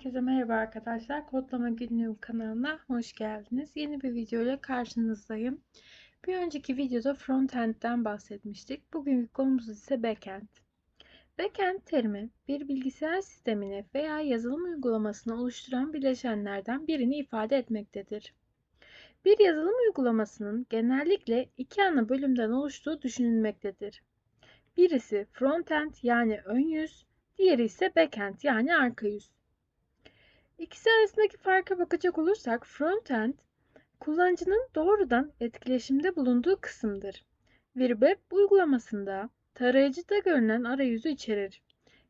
Herkese merhaba arkadaşlar. Kodlama Günlüğüm kanalına hoş geldiniz. Yeni bir video ile karşınızdayım. Bir önceki videoda frontend'den bahsetmiştik. Bugünkü konumuz ise backend. Backend terimi bir bilgisayar sistemini veya yazılım uygulamasını oluşturan bileşenlerden birini ifade etmektedir. Bir yazılım uygulamasının genellikle iki ana bölümden oluştuğu düşünülmektedir. Birisi frontend yani ön yüz, diğeri ise backend yani arka yüz. İkisi arasındaki farka bakacak olursak frontend kullanıcının doğrudan etkileşimde bulunduğu kısımdır. Bir web uygulamasında tarayıcıda görünen arayüzü içerir.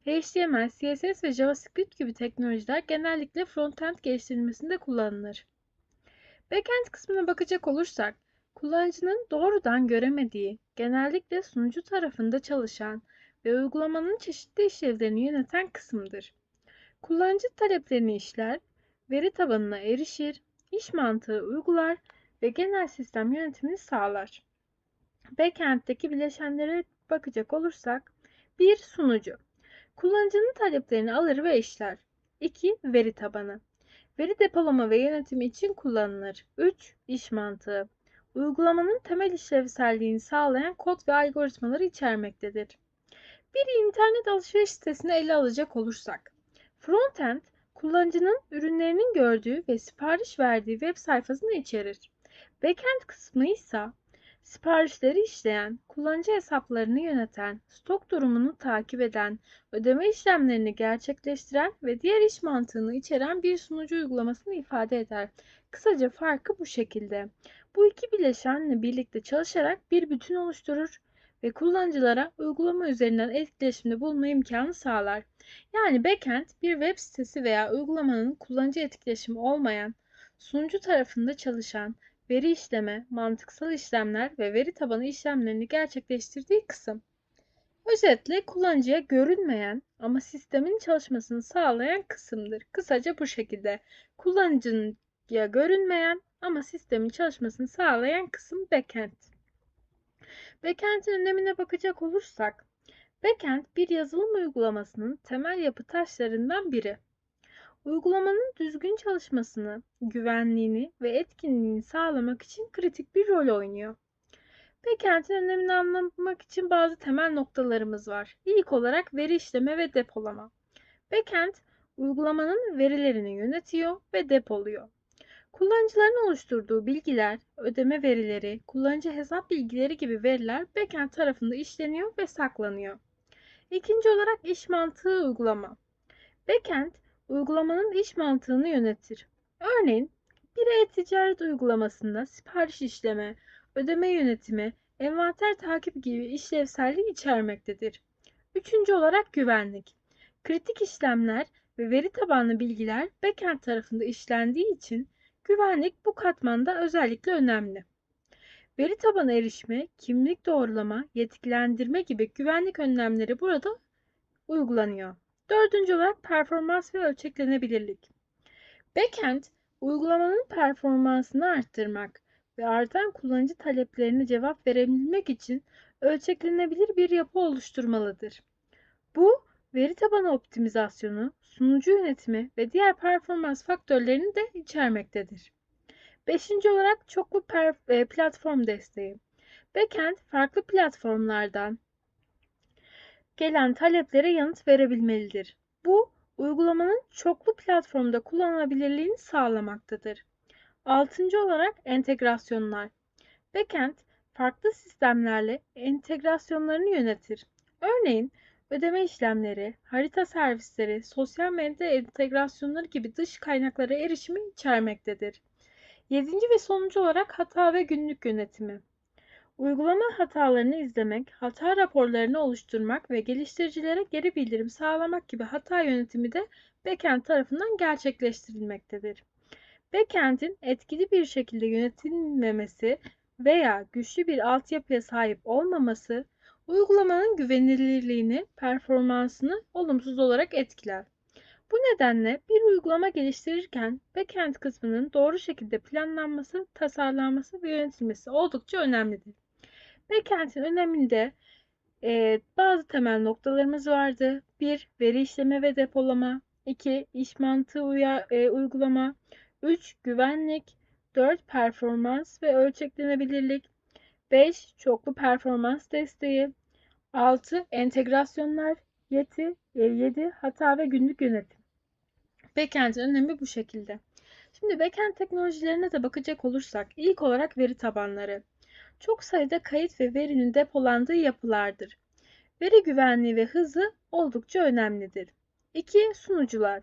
HTML, CSS ve JavaScript gibi teknolojiler genellikle frontend geliştirilmesinde kullanılır. Backend kısmına bakacak olursak, kullanıcının doğrudan göremediği, genellikle sunucu tarafında çalışan ve uygulamanın çeşitli işlevlerini yöneten kısımdır. Kullanıcı taleplerini işler, veri tabanına erişir, iş mantığı uygular ve genel sistem yönetimini sağlar. Backend'deki bileşenlere bakacak olursak, 1. Sunucu. Kullanıcının taleplerini alır ve işler. 2. Veri tabanı. Veri depolama ve yönetimi için kullanılır. 3. İş mantığı. Uygulamanın temel işlevselliğini sağlayan kod ve algoritmaları içermektedir. Bir internet alışveriş sitesini ele alacak olursak, Frontend, kullanıcının ürünlerinin gördüğü ve sipariş verdiği web sayfasını içerir. Backend kısmı ise siparişleri işleyen, kullanıcı hesaplarını yöneten, stok durumunu takip eden, ödeme işlemlerini gerçekleştiren ve diğer iş mantığını içeren bir sunucu uygulamasını ifade eder. Kısaca farkı bu şekilde. Bu iki bileşenle birlikte çalışarak bir bütün oluşturur ve kullanıcılara uygulama üzerinden etkileşimde bulunma imkanı sağlar. Yani backend bir web sitesi veya uygulamanın kullanıcı etkileşimi olmayan, sunucu tarafında çalışan, veri işleme, mantıksal işlemler ve veri tabanı işlemlerini gerçekleştirdiği kısım. Özetle kullanıcıya görünmeyen ama sistemin çalışmasını sağlayan kısımdır. Kısaca bu şekilde. Kullanıcıya görünmeyen ama sistemin çalışmasını sağlayan kısım backend. Backend'in önemine bakacak olursak, backend bir yazılım uygulamasının temel yapı taşlarından biri. Uygulamanın düzgün çalışmasını, güvenliğini ve etkinliğini sağlamak için kritik bir rol oynuyor. Backend'in önemini anlamak için bazı temel noktalarımız var. İlk olarak veri işleme ve depolama. Backend, uygulamanın verilerini yönetiyor ve depoluyor. Kullanıcıların oluşturduğu bilgiler, ödeme verileri, kullanıcı hesap bilgileri gibi veriler backend tarafında işleniyor ve saklanıyor. İkinci olarak iş mantığı uygulama. Backend, uygulamanın iş mantığını yönetir. Örneğin, bir e-ticaret uygulamasında sipariş işleme, ödeme yönetimi, envanter takip gibi işlevselliği içermektedir. Üçüncü olarak güvenlik. Kritik işlemler ve veri tabanlı bilgiler backend tarafında işlendiği için Güvenlik bu katmanda özellikle önemli. Veri tabanı erişme, kimlik doğrulama, yetkilendirme gibi güvenlik önlemleri burada uygulanıyor. Dördüncü olarak performans ve ölçeklenebilirlik. Backend, uygulamanın performansını arttırmak ve artan kullanıcı taleplerine cevap verebilmek için ölçeklenebilir bir yapı oluşturmalıdır. Veri tabanı optimizasyonu, sunucu yönetimi ve diğer performans faktörlerini de içermektedir. Beşinci olarak çoklu e, platform desteği. Backend farklı platformlardan gelen taleplere yanıt verebilmelidir. Bu uygulamanın çoklu platformda kullanılabilirliğini sağlamaktadır. Altıncı olarak entegrasyonlar. Backend farklı sistemlerle entegrasyonlarını yönetir. Örneğin ödeme işlemleri, harita servisleri, sosyal medya entegrasyonları gibi dış kaynaklara erişimi içermektedir. Yedinci ve sonuncu olarak hata ve günlük yönetimi. Uygulama hatalarını izlemek, hata raporlarını oluşturmak ve geliştiricilere geri bildirim sağlamak gibi hata yönetimi de backend tarafından gerçekleştirilmektedir. Backend'in etkili bir şekilde yönetilmemesi veya güçlü bir altyapıya sahip olmaması uygulamanın güvenilirliğini, performansını olumsuz olarak etkiler. Bu nedenle bir uygulama geliştirirken backend kısmının doğru şekilde planlanması, tasarlanması ve yönetilmesi oldukça önemlidir. Backend'in öneminde e, bazı temel noktalarımız vardı. Bir, veri işleme ve depolama. 2. İş mantığı uya- e, uygulama 3. Güvenlik 4. Performans ve ölçeklenebilirlik 5. Çoklu performans desteği 6. Entegrasyonlar 7. 7. Hata ve günlük yönetim Backend'in önemi bu şekilde. Şimdi backend teknolojilerine de bakacak olursak ilk olarak veri tabanları. Çok sayıda kayıt ve verinin depolandığı yapılardır. Veri güvenliği ve hızı oldukça önemlidir. 2. Sunucular.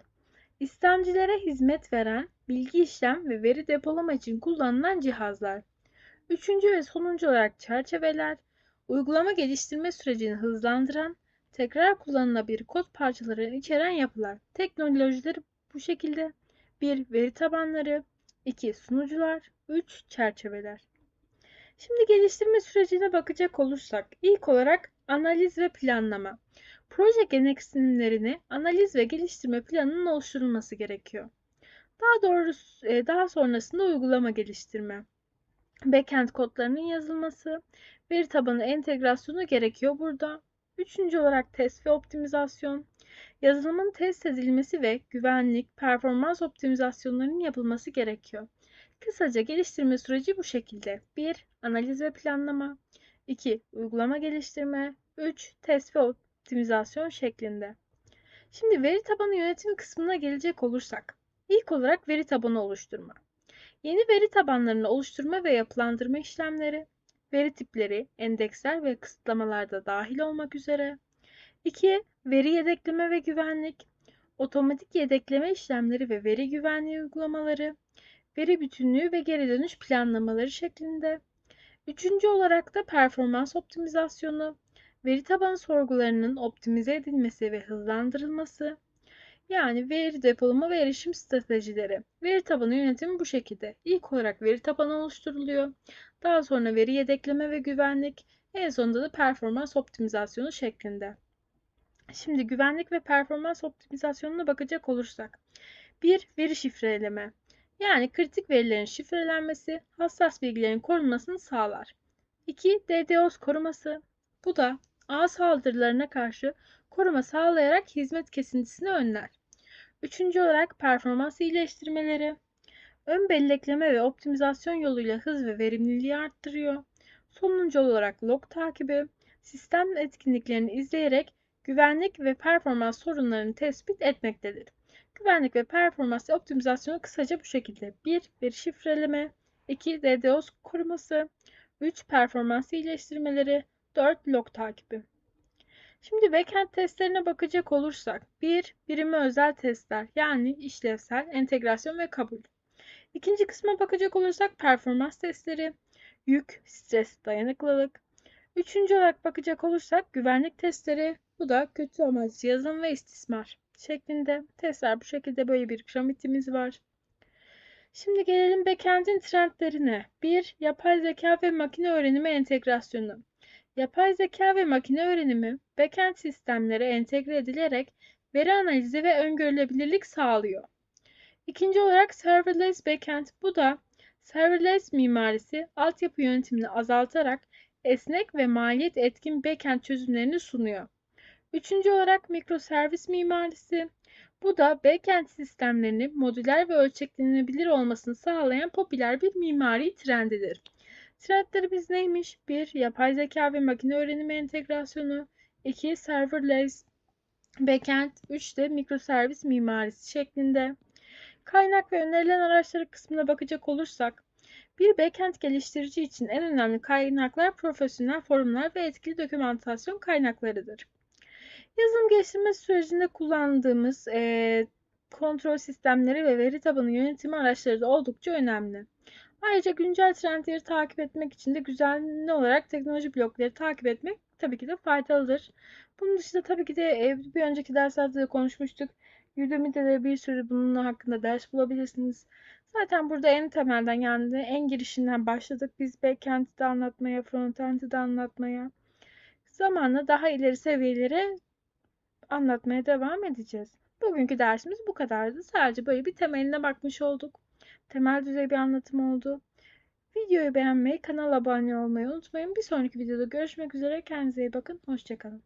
İstemcilere hizmet veren, bilgi işlem ve veri depolama için kullanılan cihazlar. Üçüncü ve sonuncu olarak çerçeveler, uygulama geliştirme sürecini hızlandıran, tekrar kullanılabilir kod parçalarını içeren yapılar. Teknolojileri bu şekilde 1. Veri tabanları 2. Sunucular 3. Çerçeveler Şimdi geliştirme sürecine bakacak olursak ilk olarak analiz ve planlama. Proje gereksinimlerini analiz ve geliştirme planının oluşturulması gerekiyor. Daha doğrusu e, daha sonrasında uygulama geliştirme. Backend kodlarının yazılması, veri tabanı entegrasyonu gerekiyor burada. Üçüncü olarak test ve optimizasyon. Yazılımın test edilmesi ve güvenlik, performans optimizasyonlarının yapılması gerekiyor. Kısaca geliştirme süreci bu şekilde. 1. Analiz ve planlama. 2. Uygulama geliştirme. 3. Test ve optimizasyon şeklinde. Şimdi veri tabanı yönetim kısmına gelecek olursak. ilk olarak veri tabanı oluşturma. Yeni veri tabanlarını oluşturma ve yapılandırma işlemleri, veri tipleri, endeksler ve kısıtlamalar da dahil olmak üzere. 2. Veri yedekleme ve güvenlik, otomatik yedekleme işlemleri ve veri güvenliği uygulamaları, veri bütünlüğü ve geri dönüş planlamaları şeklinde. Üçüncü olarak da performans optimizasyonu, veri tabanı sorgularının optimize edilmesi ve hızlandırılması, yani veri depolama ve erişim stratejileri. Veri tabanı yönetimi bu şekilde. İlk olarak veri tabanı oluşturuluyor. Daha sonra veri yedekleme ve güvenlik. En sonunda da performans optimizasyonu şeklinde. Şimdi güvenlik ve performans optimizasyonuna bakacak olursak. 1. Veri şifreleme. Yani kritik verilerin şifrelenmesi, hassas bilgilerin korunmasını sağlar. 2. DDoS koruması. Bu da ağ saldırılarına karşı koruma sağlayarak hizmet kesintisini önler. Üçüncü olarak performans iyileştirmeleri. Ön bellekleme ve optimizasyon yoluyla hız ve verimliliği arttırıyor. Sonuncu olarak log takibi. Sistem etkinliklerini izleyerek güvenlik ve performans sorunlarını tespit etmektedir. Güvenlik ve performans optimizasyonu kısaca bu şekilde. 1. Veri şifreleme 2. DDoS koruması 3. Performans iyileştirmeleri 4. Log takibi Şimdi backend testlerine bakacak olursak 1. Birime özel testler yani işlevsel, entegrasyon ve kabul. İkinci kısma bakacak olursak performans testleri, yük, stres, dayanıklılık. Üçüncü olarak bakacak olursak güvenlik testleri, bu da kötü amaçlı yazılım ve istismar şeklinde. Testler bu şekilde böyle bir piramitimiz var. Şimdi gelelim backend'in trendlerine. 1. Yapay zeka ve makine öğrenimi entegrasyonu. Yapay zeka ve makine öğrenimi backend sistemlere entegre edilerek veri analizi ve öngörülebilirlik sağlıyor. İkinci olarak serverless backend. Bu da serverless mimarisi altyapı yönetimini azaltarak esnek ve maliyet etkin backend çözümlerini sunuyor. Üçüncü olarak mikroservis mimarisi. Bu da backend sistemlerinin modüler ve ölçeklenebilir olmasını sağlayan popüler bir mimari trendidir. Trendlerimiz neymiş? 1. Yapay zeka ve makine öğrenimi entegrasyonu. 2. Serverless backend. 3 de mikroservis mimarisi şeklinde. Kaynak ve önerilen araçları kısmına bakacak olursak, bir backend geliştirici için en önemli kaynaklar profesyonel forumlar ve etkili dokümantasyon kaynaklarıdır. Yazılım geliştirme sürecinde kullandığımız e, kontrol sistemleri ve veri tabanı yönetimi araçları da oldukça önemli. Ayrıca güncel trendleri takip etmek için de düzenli olarak teknoloji blokları takip etmek tabii ki de faydalıdır. Bunun dışında tabii ki de bir önceki derslerde de konuşmuştuk. Udemy'de de bir sürü bunun hakkında ders bulabilirsiniz. Zaten burada en temelden yani en girişinden başladık. Biz backend'i de anlatmaya, frontend'i de anlatmaya. Zamanla daha ileri seviyelere anlatmaya devam edeceğiz. Bugünkü dersimiz bu kadardı. Sadece böyle bir temeline bakmış olduk. Temel düzey bir anlatım oldu. Videoyu beğenmeyi, kanala abone olmayı unutmayın. Bir sonraki videoda görüşmek üzere. Kendinize iyi bakın. Hoşçakalın.